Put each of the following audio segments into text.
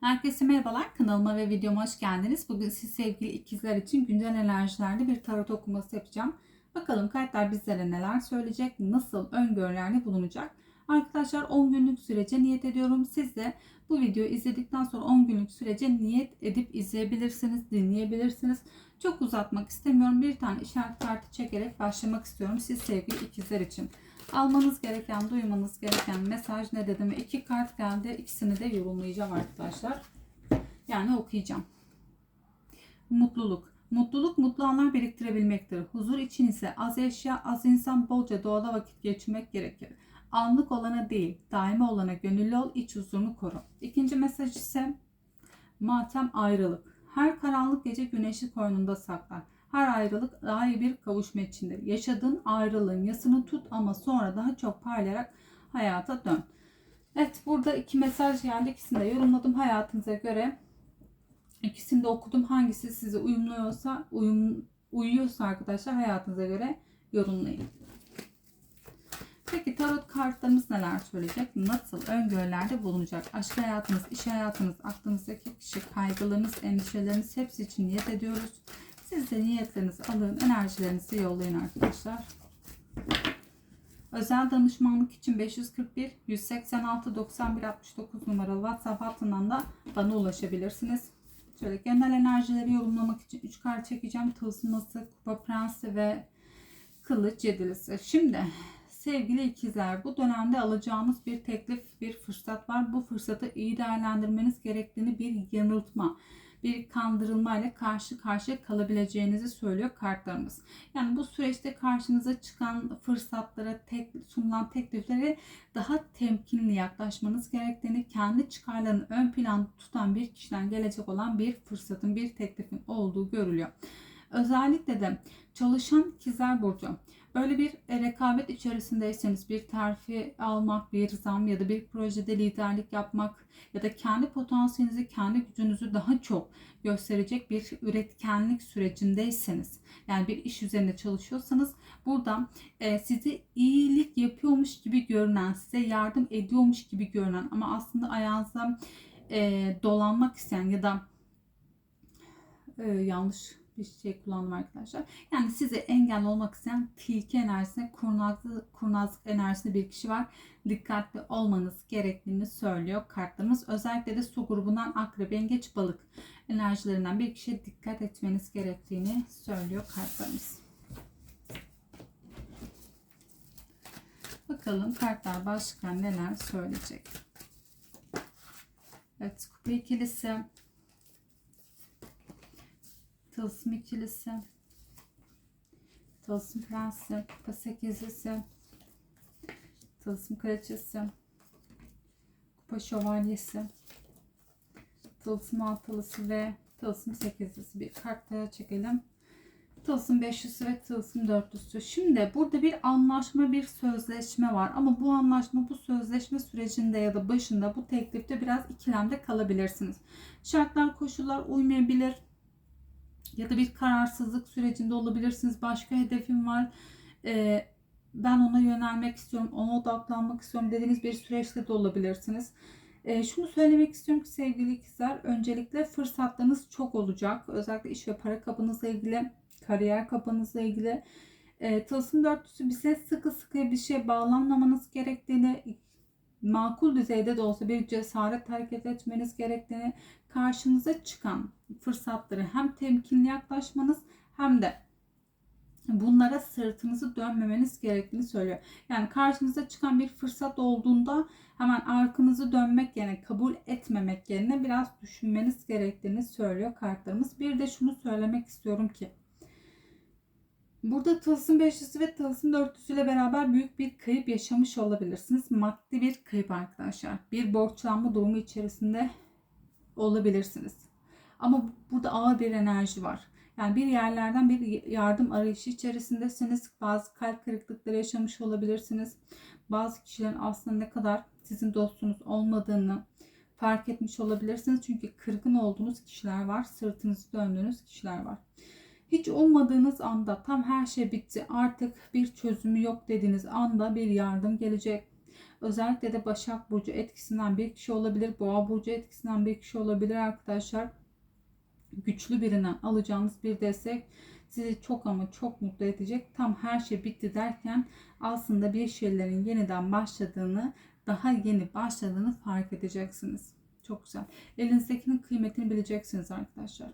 Herkese merhabalar. Kanalıma ve videoma hoş geldiniz. Bugün siz sevgili ikizler için güncel enerjilerde bir tarot okuması yapacağım. Bakalım kartlar bizlere neler söyleyecek, nasıl öngörülerde bulunacak. Arkadaşlar 10 günlük sürece niyet ediyorum. Siz de bu videoyu izledikten sonra 10 günlük sürece niyet edip izleyebilirsiniz, dinleyebilirsiniz. Çok uzatmak istemiyorum. Bir tane işaret kartı çekerek başlamak istiyorum. Siz sevgili ikizler için. Almanız gereken, duymanız gereken mesaj ne dedim? İki kart geldi. İkisini de yorumlayacağım arkadaşlar. Yani okuyacağım. Mutluluk. Mutluluk mutlu anlar biriktirebilmektir. Huzur için ise az eşya, az insan, bolca doğada vakit geçirmek gerekir. Anlık olana değil, daimi olana gönüllü ol, iç huzurunu koru. İkinci mesaj ise matem ayrılık. Her karanlık gece güneşi koynunda saklar. Her ayrılık daha bir kavuşma içindir. Yaşadığın ayrılığın yasını tut ama sonra daha çok parlayarak hayata dön. Evet burada iki mesaj geldi. İkisini de yorumladım hayatınıza göre. İkisini de okudum. Hangisi size uyumluyorsa, uyum, uyuyorsa arkadaşlar hayatınıza göre yorumlayın. Peki tarot kartlarımız neler söyleyecek? Nasıl öngörülerde bulunacak? Aşk hayatınız, iş hayatınız, aklınızdaki kişi, kaygılarınız, endişeleriniz hepsi için niyet ediyoruz. Siz de niyetlerinizi alın, enerjilerinizi yollayın arkadaşlar. Özel danışmanlık için 541 186 91 69 numaralı WhatsApp hattından da bana ulaşabilirsiniz. Şöyle genel enerjileri yorumlamak için 3 kart çekeceğim. Tılsıması, Kupa Prensi ve Kılıç Yedilisi. Şimdi sevgili ikizler bu dönemde alacağınız bir teklif, bir fırsat var. Bu fırsatı iyi değerlendirmeniz gerektiğini bir yanıltma bir kandırılmayla karşı karşıya kalabileceğinizi söylüyor kartlarımız. Yani bu süreçte karşınıza çıkan fırsatlara, tek, sunulan tekliflere daha temkinli yaklaşmanız gerektiğini, kendi çıkarlarını ön plan tutan bir kişiden gelecek olan bir fırsatın, bir teklifin olduğu görülüyor. Özellikle de çalışan ikizler burcu böyle bir rekabet içerisindeyseniz bir terfi almak, bir zam ya da bir projede liderlik yapmak ya da kendi potansiyelinizi, kendi gücünüzü daha çok gösterecek bir üretkenlik sürecindeyseniz yani bir iş üzerinde çalışıyorsanız burada e, sizi iyilik yapıyormuş gibi görünen, size yardım ediyormuş gibi görünen ama aslında ayağınıza e, dolanmak isteyen ya da e, yanlış bir şey kullandım arkadaşlar. Yani size engel olmak isteyen tilki enerjisine, kurnazlık, kurnazlık enerjisinde bir kişi var. Dikkatli olmanız gerektiğini söylüyor kartlarımız. Özellikle de su grubundan akrep, yengeç, balık enerjilerinden bir kişiye dikkat etmeniz gerektiğini söylüyor kartlarımız. Bakalım kartlar başka neler söyleyecek. Evet, kupa ikilisi, Tılsım ikilisi. Tılsım prensi. Kupa sekizlisi. Tılsım kraliçesi. Kupa şövalyesi. Tılsım altılısı ve tılsım sekizlisi. Bir kart daha çekelim. Tılsım 500'ü ve tılsım 400'ü. Şimdi burada bir anlaşma, bir sözleşme var. Ama bu anlaşma, bu sözleşme sürecinde ya da başında bu teklifte biraz ikilemde kalabilirsiniz. Şartlar, koşullar uymayabilir ya da bir kararsızlık sürecinde olabilirsiniz. Başka hedefim var. Ee, ben ona yönelmek istiyorum, ona odaklanmak istiyorum dediğiniz bir süreçte de olabilirsiniz. Ee, şunu söylemek istiyorum ki sevgili ikizler, öncelikle fırsatlarınız çok olacak. Özellikle iş ve para kapınızla ilgili, kariyer kapınızla ilgili. E, Tılsım dörtlüsü bize sıkı sıkı bir şey bağlanmamanız gerektiğini, makul düzeyde de olsa bir cesaret hareket etmeniz gerektiğini, karşınıza çıkan fırsatları hem temkinli yaklaşmanız hem de bunlara sırtınızı dönmemeniz gerektiğini söylüyor. Yani karşınıza çıkan bir fırsat olduğunda hemen arkanızı dönmek yerine kabul etmemek yerine biraz düşünmeniz gerektiğini söylüyor kartlarımız. Bir de şunu söylemek istiyorum ki Burada tılsım beşlisi ve tılsım dörtlüsü ile beraber büyük bir kayıp yaşamış olabilirsiniz. Maddi bir kayıp arkadaşlar. Bir borçlanma durumu içerisinde olabilirsiniz. Ama burada ağır bir enerji var. Yani bir yerlerden bir yardım arayışı içerisindesiniz. Bazı kalp kırıklıkları yaşamış olabilirsiniz. Bazı kişilerin aslında ne kadar sizin dostunuz olmadığını fark etmiş olabilirsiniz. Çünkü kırgın olduğunuz kişiler var. Sırtınızı döndüğünüz kişiler var. Hiç ummadığınız anda tam her şey bitti artık bir çözümü yok dediğiniz anda bir yardım gelecek. Özellikle de Başak Burcu etkisinden bir kişi olabilir. Boğa Burcu etkisinden bir kişi olabilir arkadaşlar. Güçlü birinden alacağınız bir destek sizi çok ama çok mutlu edecek. Tam her şey bitti derken aslında bir şeylerin yeniden başladığını, daha yeni başladığını fark edeceksiniz. Çok güzel. Elinizdekinin kıymetini bileceksiniz arkadaşlar.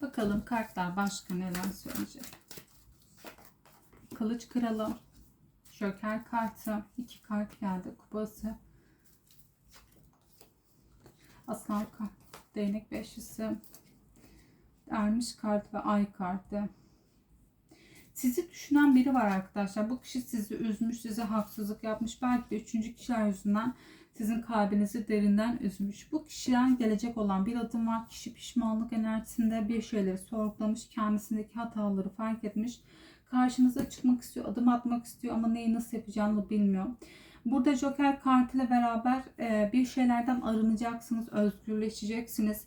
Bakalım kartlar başka neler söyleyecek. Kılıç kralı. Joker kartı. iki kart geldi. Kupası. Aslan kart. Değnek beşlisi. Ermiş kart ve ay kartı. Sizi düşünen biri var arkadaşlar. Bu kişi sizi üzmüş, size haksızlık yapmış. Belki de üçüncü kişiler yüzünden sizin kalbinizi derinden üzmüş. Bu kişiden gelecek olan bir adım var. Kişi pişmanlık enerjisinde bir şeyleri sorgulamış. Kendisindeki hataları fark etmiş. Karşınıza çıkmak istiyor, adım atmak istiyor ama neyi nasıl yapacağını bilmiyor. Burada Joker kartıyla beraber e, bir şeylerden arınacaksınız, özgürleşeceksiniz.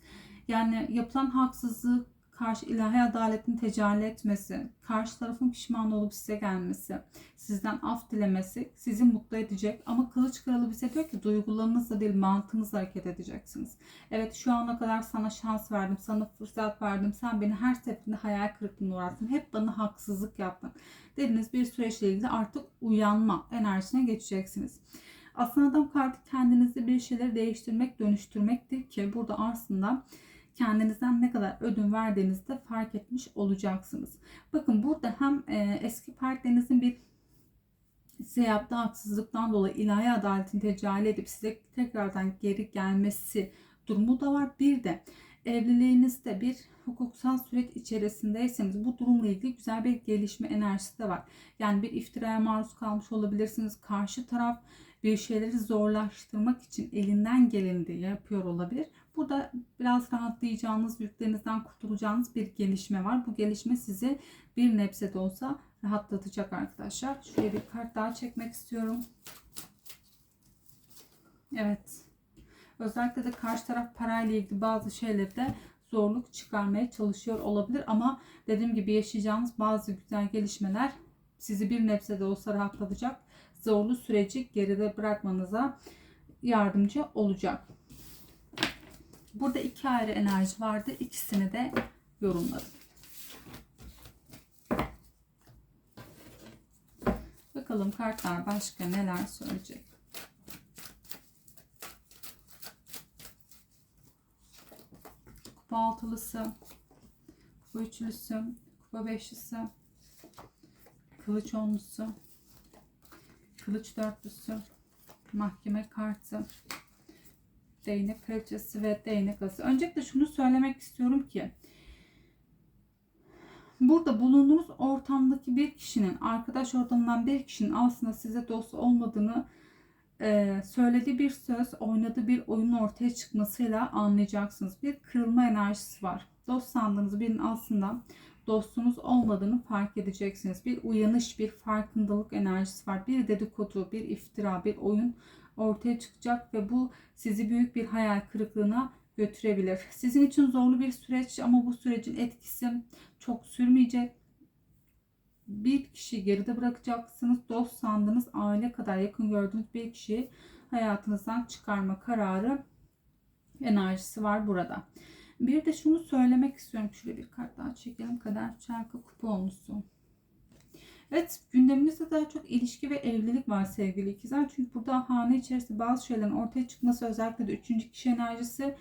Yani yapılan haksızlık karşı ilahi adaletin tecelli etmesi, karşı tarafın pişman olup size gelmesi, sizden af dilemesi sizi mutlu edecek. Ama kılıç kralı bize diyor ki duygularınızla değil mantığınızla hareket edeceksiniz. Evet şu ana kadar sana şans verdim, sana fırsat verdim. Sen beni her seferinde hayal kırıklığına uğrattın. Hep bana haksızlık yaptın. Dediğiniz bir süreçle ilgili artık uyanma enerjisine geçeceksiniz. Aslında adam kartı kendinizde bir şeyleri değiştirmek, dönüştürmektir ki burada aslında kendinizden ne kadar ödün verdiğinizi de fark etmiş olacaksınız. Bakın burada hem e, eski partnerinizin bir size yaptığı haksızlıktan dolayı ilahi adaletin tecelli edip size tekrardan geri gelmesi durumu da var. Bir de evliliğinizde bir hukuksal süreç içerisindeyseniz bu durumla ilgili güzel bir gelişme enerjisi de var. Yani bir iftiraya maruz kalmış olabilirsiniz. Karşı taraf bir şeyleri zorlaştırmak için elinden geleni yapıyor olabilir. Burada biraz rahatlayacağınız, yüklerinizden kurtulacağınız bir gelişme var. Bu gelişme sizi bir nebze de olsa rahatlatacak arkadaşlar. Şöyle bir kart daha çekmek istiyorum. Evet. Özellikle de karşı taraf parayla ilgili bazı şeylerde zorluk çıkarmaya çalışıyor olabilir. Ama dediğim gibi yaşayacağınız bazı güzel gelişmeler sizi bir nebze de olsa rahatlatacak. Zorlu süreci geride bırakmanıza yardımcı olacak. Burada iki ayrı enerji vardı. İkisini de yorumladım. Bakalım kartlar başka neler söyleyecek. Kupa altılısı, kupa üçlüsü, kupa beşlisi, kılıç onlusu, kılıç dörtlüsü, mahkeme kartı, değnek kraliçesi ve değnek ası. Öncelikle şunu söylemek istiyorum ki burada bulunduğunuz ortamdaki bir kişinin, arkadaş ortamından bir kişinin aslında size dost olmadığını e, söylediği bir söz, oynadığı bir oyunun ortaya çıkmasıyla anlayacaksınız. Bir kırılma enerjisi var. Dost sandığınız birinin aslında dostunuz olmadığını fark edeceksiniz. Bir uyanış, bir farkındalık enerjisi var. Bir dedikodu, bir iftira, bir oyun ortaya çıkacak ve bu sizi büyük bir hayal kırıklığına götürebilir. Sizin için zorlu bir süreç ama bu sürecin etkisi çok sürmeyecek. Bir kişi geride bırakacaksınız. Dost sandığınız aile kadar yakın gördüğünüz bir kişiyi hayatınızdan çıkarma kararı enerjisi var burada. Bir de şunu söylemek istiyorum. Şöyle bir kart daha çekelim. Kader çarkı kupa olmuşsun. Evet gündeminizde daha çok ilişki ve evlilik var sevgili ikizler. Çünkü burada hane içerisinde bazı şeylerin ortaya çıkması özellikle de üçüncü kişi enerjisi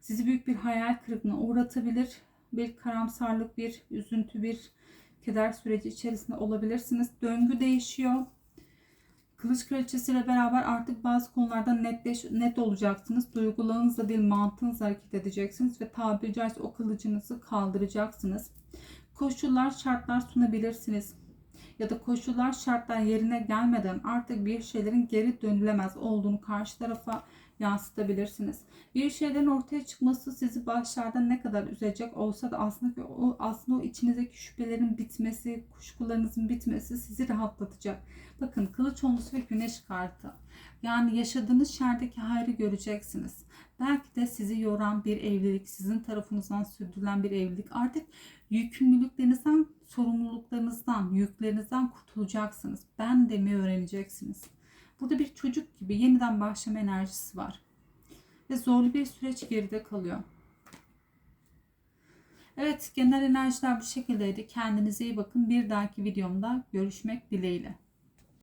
sizi büyük bir hayal kırıklığına uğratabilir. Bir karamsarlık, bir üzüntü, bir keder süreci içerisinde olabilirsiniz. Döngü değişiyor. Kılıç kraliçesiyle beraber artık bazı konularda netleş, net olacaksınız. Duygularınızla değil mantığınızla hareket edeceksiniz ve tabiri caizse o kılıcınızı kaldıracaksınız. Koşullar, şartlar sunabilirsiniz ya da koşullar şartlar yerine gelmeden artık bir şeylerin geri dönülemez olduğunu karşı tarafa yansıtabilirsiniz. Bir şeylerin ortaya çıkması sizi başlarda ne kadar üzecek olsa da aslında o aslında o içinizdeki şüphelerin bitmesi, kuşkularınızın bitmesi sizi rahatlatacak. Bakın kılıç onlusu ve güneş kartı. Yani yaşadığınız şerdeki hayrı göreceksiniz. Belki de sizi yoran bir evlilik, sizin tarafınızdan sürdürülen bir evlilik. Artık yükümlülüklerinizden, sorumluluklarınızdan, yüklerinizden kurtulacaksınız. Ben demeyi öğreneceksiniz. Burada bir çocuk gibi yeniden başlama enerjisi var. Ve zorlu bir süreç geride kalıyor. Evet genel enerjiler bu şekildeydi. Kendinize iyi bakın. Bir dahaki videomda görüşmek dileğiyle.